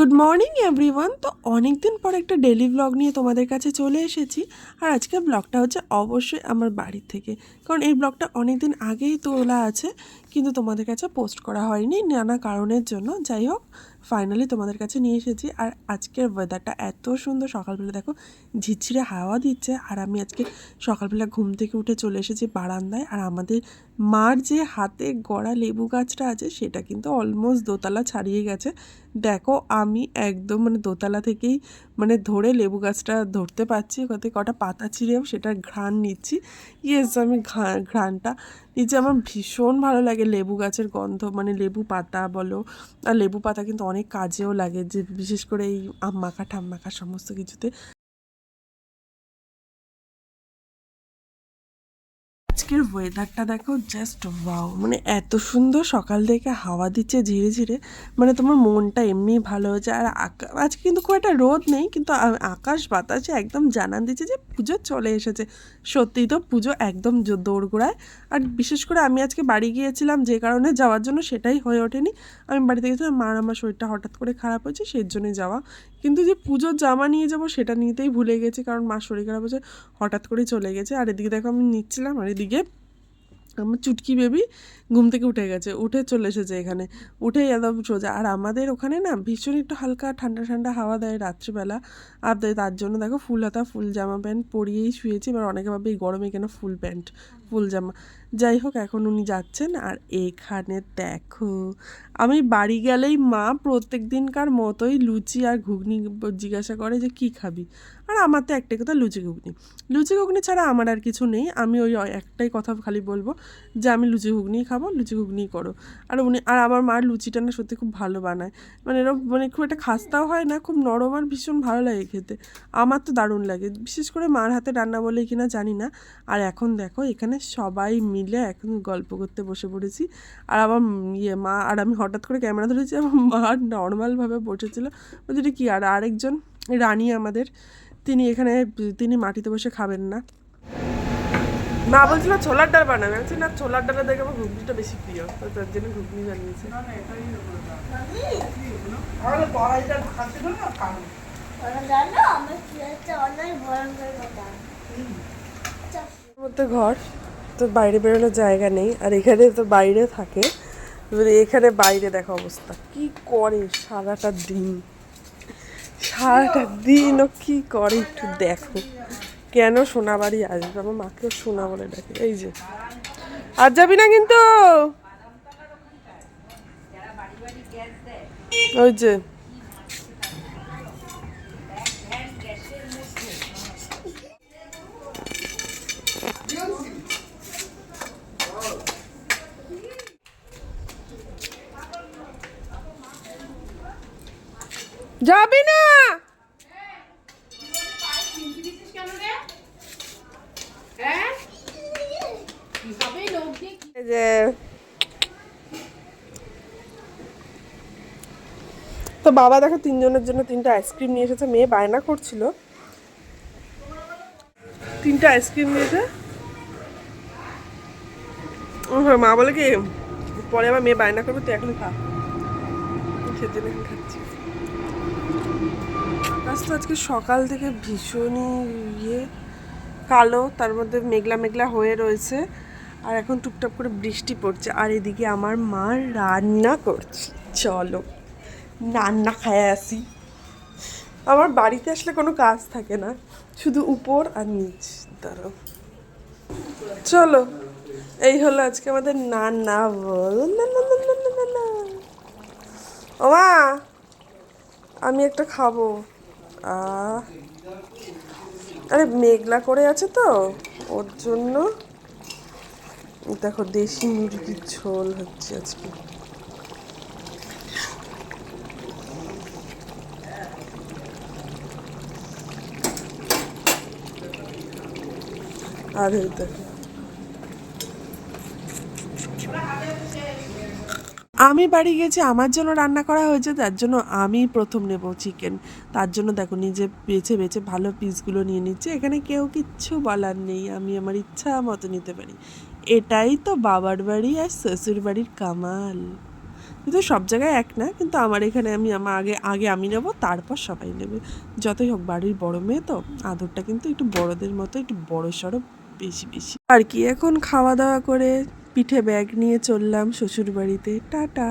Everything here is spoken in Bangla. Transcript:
গুড মর্নিং এভরিওয়ান তো অনেক দিন পর একটা ডেলি ব্লগ নিয়ে তোমাদের কাছে চলে এসেছি। আর আজকে ব্লগটা হচ্ছে অবশ্যই আমার বাড়ির থেকে। কারণ এই ব্লগটা অনেক দিন আগেই তোলা আছে, কিন্তু তোমাদের কাছে পোস্ট করা হয়নি নানা কারণের জন্য। যাই হোক ফাইনালি তোমাদের কাছে নিয়ে এসেছি। আর আজকের ওয়েদারটা এত সুন্দর, সকালবেলা দেখো ঝিরঝিরে হাওয়া দিচ্ছে। আর আমি আজকে সকালবেলা ঘুম থেকে উঠে চলে এসেছি বারান্দায়। আর আমাদের মার যে হাতে গড়া লেবু গাছটা আছে, সেটা কিন্তু অলমোস্ট দোতলা ছাড়িয়ে গেছে। দেখো আমি একদম মানে দোতলা থেকেই মানে ধরে লেবু গাছটা ধরতে পারছি। ওতে কটা পাতা ছিঁড়েও সেটার ঘ্রাণ নিচ্ছি। ইয়েস আমি ঘ্রাণটা নিচে আমার ভীষণ ভালো লাগে লেবু গাছের গন্ধ। মানে লেবু পাতা বলো, আর লেবু পাতা কিন্তু অনেক কাজেও লাগে যে বিশেষ করে এই আম মাখা ঠাম মাখা সমস্ত কিছুতে। আজকের ওয়েদারটা দেখো জাস্ট ওয়াও মানে এত সুন্দর সকাল থেকে হাওয়া দিচ্ছে ধীরে ধীরে মানে তোমার মনটা এমনি ভালো হয়েছে আর আজকে কিন্তু খুব একটা রোদ নেই, কিন্তু আকাশ বাতাসে একদম জানান দিচ্ছে যে পুজো চলে এসেছে। সত্যিই তো পুজো একদম দোরগোড়ায়। আর বিশেষ করে আমি আজকে বাড়ি গিয়েছিলাম, যে কারণে যাওয়ার জন্য সেটাই হয়ে ওঠেনি। আমি বাড়িতে গেছিলাম মার আমার শরীরটা হঠাৎ করে খারাপ হয়েছে, সেই জন্যই যাওয়া। কিন্তু যে পুজোর জামা নিয়ে যাব সেটা নিতেই ভুলে গেছি, কারণ মার শরীর খারাপ হয়েছে, হঠাৎ করে চলে গেছে। আর এদিকে দেখো আমি নিচ্ছিলাম, আর এদিকে আমার চুটকি বেবি ঘুম থেকে উঠে গেছে, উঠে চলে এসেছে এখানে। উঠে একদম সোজা। আর আমাদের ওখানে না ভীষণ একটু হালকা ঠান্ডা ঠান্ডা হাওয়া দেয় রাত্রিবেলা। আর তার জন্য দেখো ফুল হাতা, ফুল জামা প্যান্ট পরিয়েই শুয়েছি। এবার অনেকে ভাবে এই গরমে কেন ফুল প্যান্ট, ফুল জামা? যাই হোক, এখন উনি যাচ্ছেন। আর এখানে দেখো, আমি বাড়ি গেলেই মা প্রত্যেক দিনকার মতোই লুচি আর ঘুগনি জিজ্ঞাসা করে যে কি খাবি? আর আমার তো একটাই কথা, লুচি ঘুগনি। লুচি ঘুগনি ছাড়া আমার আর কিছু নেই। আমি ওই একটাই কথা খালি বলব যে আমি লুচি ঘুগনিই খাব, লুচি ঘুগনিই করো। আর উনি, আর আমার মার লুচিটা না সত্যি খুব ভালো বানায়। মানে এরকম মানে খুব একটা খাস্তাও হয় না, খুব নরম আর ভীষণ ভালো লাগে খেতে। আমার তো দারুণ লাগে। বিশেষ করে মার হাতে রান্না বলে কিনা জানি না। আর এখন দেখো, এখানে সবাই মিলে এখন গল্প করতে বসে পড়েছি। আর আমার ইয়ে মা আর আমি হঠাৎ করে ক্যামেরা ধরেছি আমার মা নর্মালভাবে বসেছিল। বলছি "এটা কি? আর আরেকজন রানী আমাদের তিনি এখানে তিনি মাটিতে বসে খাবেন না। মা বলছিল ছোলার ডাল বানাবে। আমি বলছি, না ছোলার ডালে দেখে আমার ঘুগনিটা বেশি প্রিয়। তো তার জন্য ঘুগনি বানিয়েছে। ঘর। তো বাইরে বেরোনোর জায়গা নেই, আর এখানে তো বাইরে থাকে। এবারে এখানে বাইরে দেখো অবস্থা। কি করে সারাটা দিন? সারাটা দিন ও কি করে একটু দেখো। কেন সোনা বাড়ি আসবে? আমার মাকেও সোনা বলে ডাকে। এই যে। আর যাবি না কিন্তু? ওই যে। যাবি না? যে তো বাবা দেখো তিনজনের জন্য তিনটা আইসক্রিম নিয়ে এসেছে, মেয়ে বায়না করছিল। তিনটা আইসক্রিম নিয়েছে। হ্যাঁ মা বলে কি, পরে আবার মেয়ে বায়না করবে, তুই এখন খা। এখন খাচ্ছি। আজ তো আজকে সকাল থেকে ভীষণই ইয়ে কালো, তার মধ্যে মেঘলা মেঘলা হয়ে রয়েছে, আর এখন টুপটাপ করে বৃষ্টি পড়ছে, আর এদিকে আমার মা রান্না করছে। চলো, রান্না খায় আসি। আমার বাড়িতে আসলে কোনো কাজ থাকে না, শুধু উপর আর নিচ, ধরো। চলো, এই হলো আজকে আমাদের না না বল না। ও মা! আমি একটা খাব। আরে মেঘলা করে আছে তো, ওর জন্য। দেখো, দেশি মুরগির ঝোল হচ্ছে আজকে। আর দেখো। আমি বাড়ি গেছি আমার জন্য রান্না করা হয়েছে, তার জন্য আমি প্রথম নেব চিকেন তার জন্য দেখো নিজে বেছে বেছে ভালো পিসগুলো নিয়ে নিচ্ছে। এখানে কেউ কিচ্ছু বলার নেই, আমি আমার ইচ্ছা মতো নিতে পারি। এটাই তো বাবার বাড়ি আর শ্বশুর বাড়ির কামাল। কিন্তু সব জায়গায় এক না, কিন্তু আমার এখানে আমি আমার আগে আগে আমি নেব, তারপর সবাই নেবে। যতই হোক, বাড়ির বড় মেয়ে তো, আদরটা কিন্তু একটু বড়দের মতো, একটু বড় সড়ো বেশি বেশি। আর কি এখন খাওয়া দাওয়া করে? পিঠে ব্যাগ নিয়ে চললাম শ্বশুরবাড়িতে। টাটা।